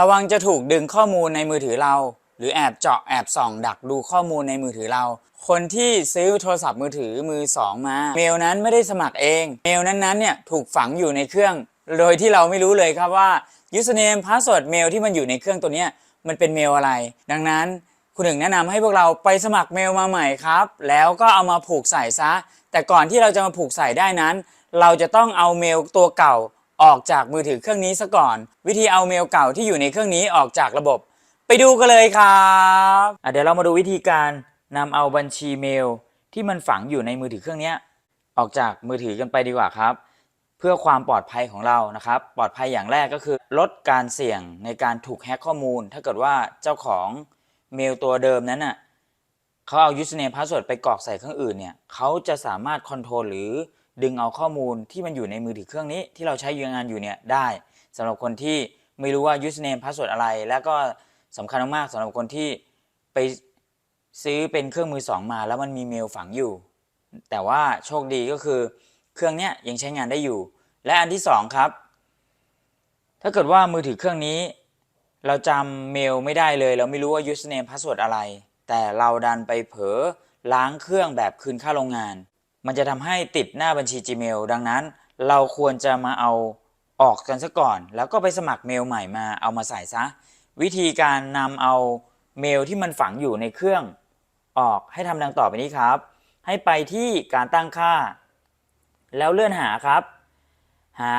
ระวังจะถูกดึงข้อมูลในมือถือเรา หรือแอบเจาะแอบส่อง ดักดูข้อมูลในมือถือเรา คนที่ซื้อโทรศัพท์มือถือมือสองมา เมลนั้นไม่ได้สมัครเอง เมลนั้นๆเนี่ยถูกฝังอยู่ในเครื่อง โดยที่เราไม่รู้เลยครับว่า username password เมลที่มันอยู่ในเครื่องตัวเนี้ยมันเป็นเมลอะไร ดังนั้นคุณหนึ่งแนะนำให้พวกเราไปสมัครเมลมาใหม่ครับ แล้วก็เอามาผูกใส่ซะ แต่ก่อนที่เราจะมาผูกใส่ได้นั้น เราจะต้องเอาเมลตัวเก่า ออกจากมือถือเครื่องนี้ซะก่อน วิธีเอาเมลเก่าที่อยู่ในเครื่องนี้ออกจากระบบ ไปดูกันเลยครับเดี๋ยวเรามาดูวิธีการนำเอาบัญชีเมลที่มันฝังอยู่ในมือถือเครื่องนี้ออกจากมือถือกันไปดีกว่าครับ เพื่อความปลอดภัยของเรานะครับ ปลอดภัยอย่างแรกก็คือ ลดการเสี่ยงในการถูกแฮ็กข้อมูล ถ้าเกิดว่าเจ้าของเมลตัวเดิมนั้นน่ะเขาเอา username password ไปกรอกใส่เครื่องอื่นเนี่ยเขาจะสามารถคอนโทรลหรือ ดึงเอาข้อมูลที่มันอยู่ในมือถือเครื่องนี้ที่เราใช้ยู่งานอยู่เนี่ยได้สำหรับคนที่ไม่รู้ว่า username password อะไร แล้วก็สำคัญมากๆสำหรับคนที่ไปซื้อเป็นเครื่องมือสองมา แล้วมันมีเมลฝังอยู่ แต่ว่าโชคดีก็คือเครื่องเนี้ยยังใช้งานได้อยู่ และอันที่สองครับ ถ้าเกิดว่ามือถือเครื่องนี้ เราจำเมลไม่ได้เลย เราไม่รู้ว่า username password อะไร แต่เราดันไปเผลอล้างเครื่องแบบคืนค่าโรงงาน มันจะทำให้ติดหน้าบัญชี Gmail ดังนั้น เราควรจะมาเอาออกกันซะก่อน แล้วก็ไปสมัครเมลใหม่มาเอามาใส่ซะ วิธีการนำเอาเมลที่มันฝังอยู่ในเครื่องออกให้ทำดังต่อไปนี้ครับ ให้ไปที่การตั้งค่า แล้วเลื่อนหาครับ หา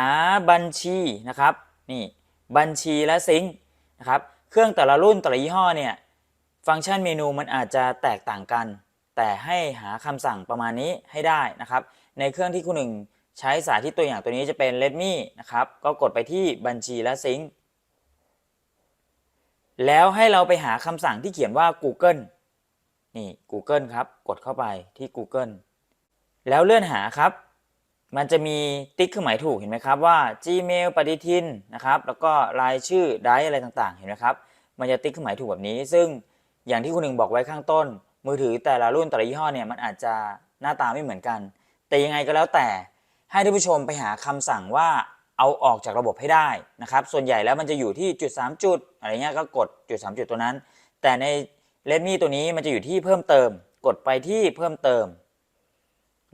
บัญชีนะครับนี่บัญชีและซิงค์นะครับ เครื่องแต่ละรุ่นแต่ละยี่ห้อเนี่ย ฟังก์ชันเมนูมันอาจจะแตกต่างกัน แต่ให้หาคำสั่งประมาณนี้ให้ได้นะครับ ในเครื่องที่คุณหนึ่งใช้สาธิตตัวอย่างตัวนี้จะเป็น Redmi นะครับ ก็กดไปที่บัญชีและซิงค์แล้วให้เราไปหาคำสั่งที่เขียนว่า Google นี่ Google ครับ กดเข้าไปที่ Google แล้วเลื่อนหาครับ มันจะมีติ๊กเครื่องหมายถูกเห็นไหมครับว่า Gmail ปฏิทินนะครับ แล้วก็รายชื่อไดอะไรต่างๆ เห็นไหมครับ มันจะติ๊กเครื่องหมายถูกแบบนี้ ซึ่งอย่างที่คุณหนึ่งบอกไว้ข้างต้น มือถือแต่ละรุ่นแต่ละยี่ห้อเนี่ยมันอาจจะหน้าตาไม่เหมือนกัน แต่ยังไงก็แล้วแต่ให้ท่านผู้ชมไปหาคำสั่งว่าเอาออกจากระบบให้ได้นะครับ ส่วนใหญ่แล้วมันจะอยู่ที่จุด 3 จุดอะไรเงี้ยก็กดจุด 3 จุดตัวนั้น แต่ใน Redmi ตัวนี้มันจะอยู่ที่เพิ่มเติม กดไปที่เพิ่มเติม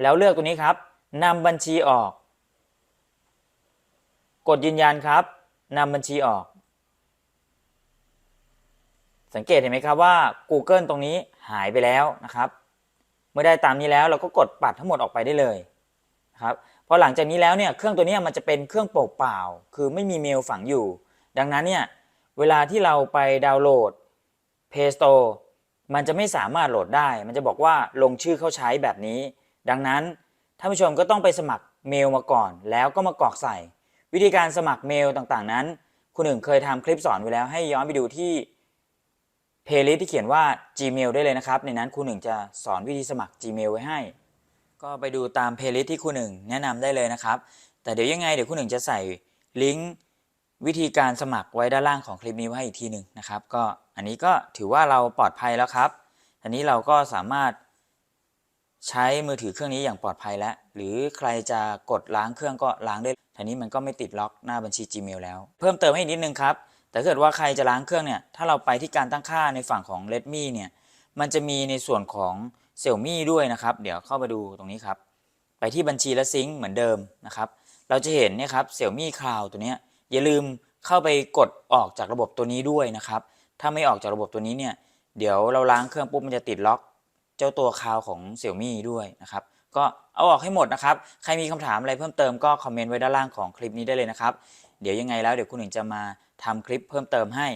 แล้วเลือกตัวนี้ครับนำบัญชีออก กดยืนยันครับนำบัญชีออก สังเกตเห็นไหมครับว่า Google ตรงนี้หายไปแล้วนะครับ เมื่อได้ตามนี้แล้วเราก็กดปัดทั้งหมดออกไปได้เลยนะครับพอหลังจากนี้แล้วเนี่ยเครื่องตัวนี้มันจะเป็นเครื่องเปล่าๆคือไม่มีเมลฝังอยู่ ดังนั้นเนี่ยเวลาที่เราไปดาวน์โหลด Play Store มันจะไม่สามารถโหลดได้ มันจะบอกว่าลงชื่อเข้าใช้แบบนี้ ดังนั้นท่านผู้ชมก็ต้องไปสมัครเมลมาก่อน แล้วก็มากรอกใส่ วิธีการสมัครเมลต่างๆนั้น คุณหนึ่งเคยทำคลิปสอนไว้แล้วให้ย้อนไปดูที่ เพลย์ลิสที่เขียนว่า Gmail ได้เลยนะครับ ในนั้นคุณหนึ่งจะสอนวิธีสมัคร Gmail ไว้ให้ ก็ไปดูตามเพลย์ลิสที่คุณหนึ่งแนะนำได้เลยนะครับ แต่เดี๋ยวยังไงเดี๋ยวคุณหนึ่งจะใส่ลิงก์วิธีการสมัครไว้ด้านล่างของคลิปนี้ไว้ให้อีกทีหนึ่งนะครับ ก็อันนี้ก็ถือว่าเราปลอดภัยแล้วครับอันนี้เราก็สามารถใช้มือถือเครื่องนี้อย่างปลอดภัยแล้ว หรือใครจะกดล้างเครื่องก็ล้างได้ทีนี้มันก็ไม่ติดล็อกหน้าบัญชี Gmail แล้ว เพิ่มเติมให้อีกนิดนึงครับ แต่ถ้าเกิดว่าใครจะล้างเครื่องเนี่ยถ้าเราไปที่การตั้งค่าในฝั่งของ Redmi เนี่ยมันจะมีในส่วนของ Xiaomi ด้วยนะครับ เดี๋ยวเข้ามาดูตรงนี้ครับ ไปที่บัญชีและซิงค์เหมือนเดิมนะครับ เราจะเห็นเนี่ยครับ Xiaomi Cloud ตัวนี้อย่าลืมเข้าไปกดออกจากระบบตัวนี้ด้วยนะครับ ถ้าไม่ออกจากระบบตัวนี้เนี่ยเดี๋ยวเราล้างเครื่องปุ๊บมันจะติดล็อก เจ้าตัวคาวของ Xiaomi ด้วยนะครับ ก็ เอาออกให้หมดนะครับ ใครมีคำถามอะไรเพิ่มเติมก็คอมเมนต์ไว้ด้านล่างของคลิปนี้ได้เลยนะครับ เดี๋ยวยังไงแล้วเดี๋ยวคุณหนึ่งจะมาทำคลิปเพิ่มเติมให้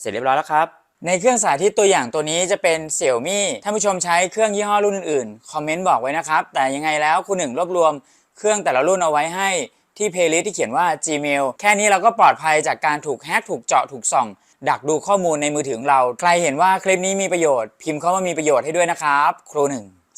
เสร็จเรียบร้อยแล้วครับ ในเครื่องสาธิตตัวอย่างตัวนี้จะเป็น Xiaomi ท่านผู้ชมใช้เครื่องยี่ห้อรุ่นอื่นๆ คอมเมนต์บอกไว้นะครับ แต่ยังไงแล้วคุณหนึ่งรวบรวมเครื่องแต่ละรุ่นเอาไว้ให้ที่เพลย์ลิสต์ที่เขียนว่า Gmail แค่นี้เราก็ปลอดภัยจากการถูกแฮ็กถูกเจาะถูกส่อง ดักดูข้อมูลในมือถือของเรา ใครเห็นว่าคลิปนี้มีประโยชน์ พิมพ์เข้ามามีประโยชน์ให้ด้วยนะครับ ครูหนึ่ง